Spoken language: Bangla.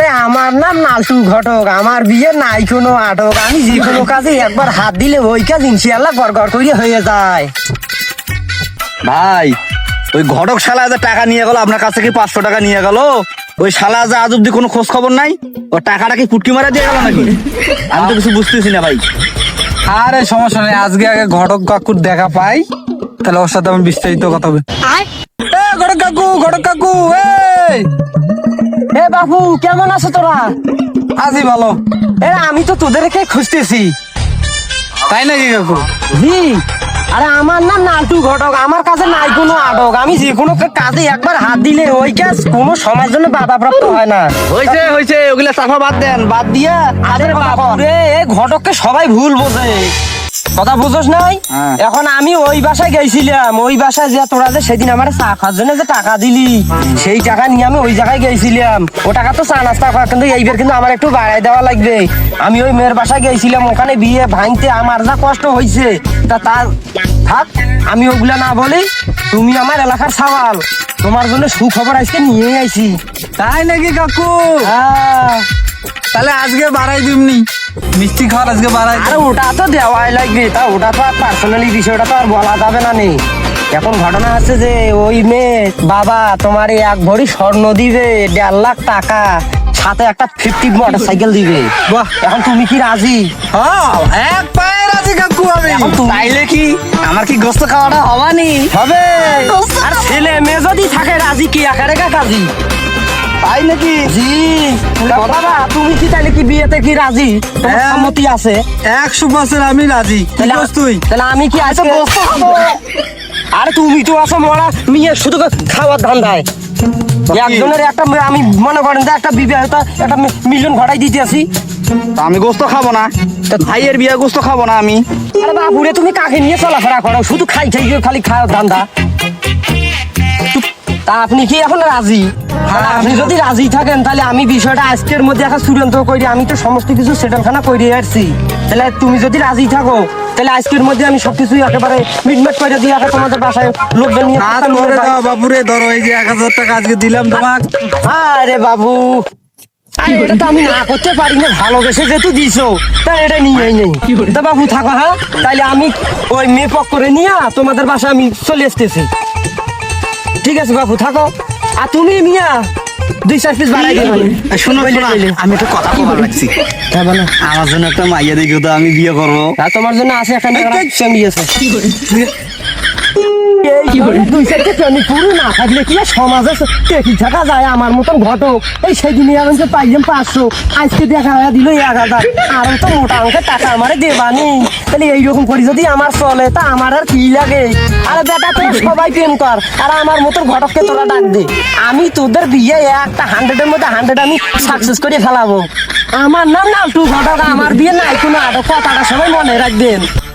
আরে আমার নাম নালটু ঘটক আমার বিয়ে নাই কোনো আটক। আমি যে কোনো কাজে একবার হাত দিলে ওই কাজ ইনশাল্লাহ গড় গড় করে হয়ে যায়। ভাই ওই ঘটক শালা যে টাকা নিয়ে গেল আপনার কাছ থেকে পাঁচশো টাকা নিয়ে গেল। ওই শালা যে আজ অব্দি কোনো খোঁজ খবর নাই? ও টাকাটা কি ফুটকি মারা দিয়ে গেল নাকি? আমি তো কিছু বুঝতেছি না ভাই। আরে সমস্যা নেই আজকে আগে ঘটক কাকুর দেখা পাই। তাহলে ওর সাথে আমি বিস্তারিত কথা হবে এ ঘটক কাকু ঘটক কাকু এই! বাবু কেমন আছো তোরা? আছি ভালো। এ আমি তো তোদেরকে খুঁজতেছি। তাই নাকি কাকু? জি। আরে আমার নাম নালটু ঘটক আমার কাছে নাই কোনো আটক। আমি যে কোনো কাজে একবার হাত দিলে ওই কাজ কোনো সময়ের জন্য বাধাপ্রাপ্ত হয় না। হয়েছে হয়েছে ওগুলা চাফা বাদ দেন বাদ দিয়া আরে বাবুরে এই ঘটককে সবাই ভুল বোঝে। কথা বুঝোস নাই? হ্যাঁ। এখন আমি ওই বাসায় গেছিলাম। ওই বাসায় যে তোরা যে সেদিন আমার চা খাওয়ার জন্য যে টাকা দিলি সেই টাকা নিয়ে আমি ওই জায়গায় গেছিলাম। ও টাকা তো চা নাস্তা খাওয়া কিন্তু এইবার কিন্তু আমার একটু বাড়াই দেওয়া লাগবে। আমি ওই মেয়ের বাসায় গেছিলাম ওখানে বিয়ে ভাঙতে আমার যা কষ্ট হয়েছে তা তার থাক আমি ওগুলা না বলি তুমি আমার এলাকার সওয়াল। তোমার জন্য সুখবর আজকে নিয়ে আইছি। তাই নাকি কাকু? হ্যাঁ। তাহলে আজকে বাড়াই দিমনি। মিষ্টি খাওয়ার আজকে বাড়াই আরে ওটা তো দেওয়াই লাগবে তা ওটা তো আর পার্সোনালি বিষয়টা তো আর বলা যাবে না নেই এখন ঘটনা হচ্ছে যে ওই মেয়ে বাবা তোমার এক ভরি স্বর্ণ দিবে দেড় লাখ টাকা সাথে একটা ফিফটি মোটর সাইকেল দিবে। বাহ। এখন তুমি কি রাজি? হ্যাঁ এক পায়ে রাজি কাকু আমি। তাইলে কি আমার কি গোস্ত খাওয়াটা হবানি? হবে। আর ছেলে মেয়ে যদি থাকে রাজি কি আকারে কা কাজী তাই নাকি? জি। বাবা তুমি কি তাহলে কি বিয়েতে কি রাজি? তোমার হ্যাঁ। সম্মতি আছে? একশো বছর আমি রাজি। তাহলে তুই? তাহলে আমি কি আজকে আরে তুমি তো মরা মেয়ে শুধু খাওয়ার ধান্দায়। একজনের একটা আমি মনে করেন যে একটা বিবাহিত একটা মিলিয়ন ঘটাই দিতে তা আমি গোস্ত খাব না। তা ভাইয়ের বিয়ে গোস্ত খাব না আমি। আরে বাপুরে তুমি কাকে নিয়ে চলাফেরা করো? শুধু খাই খাই খালি খাওয়ার ধান্দা। তা আপনি কি এখন রাজি? আপনি যদি রাজি থাকেন তাহলে আমি বিষয়টা আজকের মধ্যে একটা চূড়ান্ত করি। আমি তো সমস্ত কিছু সেটেলখানা করে আসছি। তাহলে তুমি যদি রাজি থাকো তাহলে আজকের মধ্যে আমি সবকিছু একেবারে মিটমেট করে দিয়ে তোমাদের বাসায় লোকজন নিয়ে বাবুরে ধরো এই যে এক হাজার টাকা আজকে দিলাম তোমাক। আরে বাবু আরে এটা তো আমি না করতে পারি না ভালোবেসে যেহেতু দিছো তা এটা নিয়েই নেই। তা বাবু থাকো হ্যাঁ? আমি ওই মেয়ে পক করে নিয়ে তোমাদের বাসায় আমি চলে আসতেছি। ঠিক আছে বাপু থাকো। আর তুমি মিয়া দুই চার পিস বাড়াই দিলাম আর শোনো শোনো, আমি একটা কথা বলার লাগছি। হ্যাঁ বলো। আমার জন্য একটা মাইয়া দেখি তো আমি বিয়ে করব। তোমার জন্য আছে একটা বিয়ে আছে। আমার ঘটক? আর কি লাগে? আরে বেটা, তোরা সবাই প্রেম কর। আর আমার মতন ঘটককে তোরা ডাক দে। আমি তোদের বিয়ে একটা হান্ড্রেডের মধ্যে হান্ড্রেড আমি সাকসেস করে ফেলাবো। আমার নাম না নালটু ঘটক, আমার বিয়ে নাই কোনো আটক কথাটা সবাই মনে রাখবেন।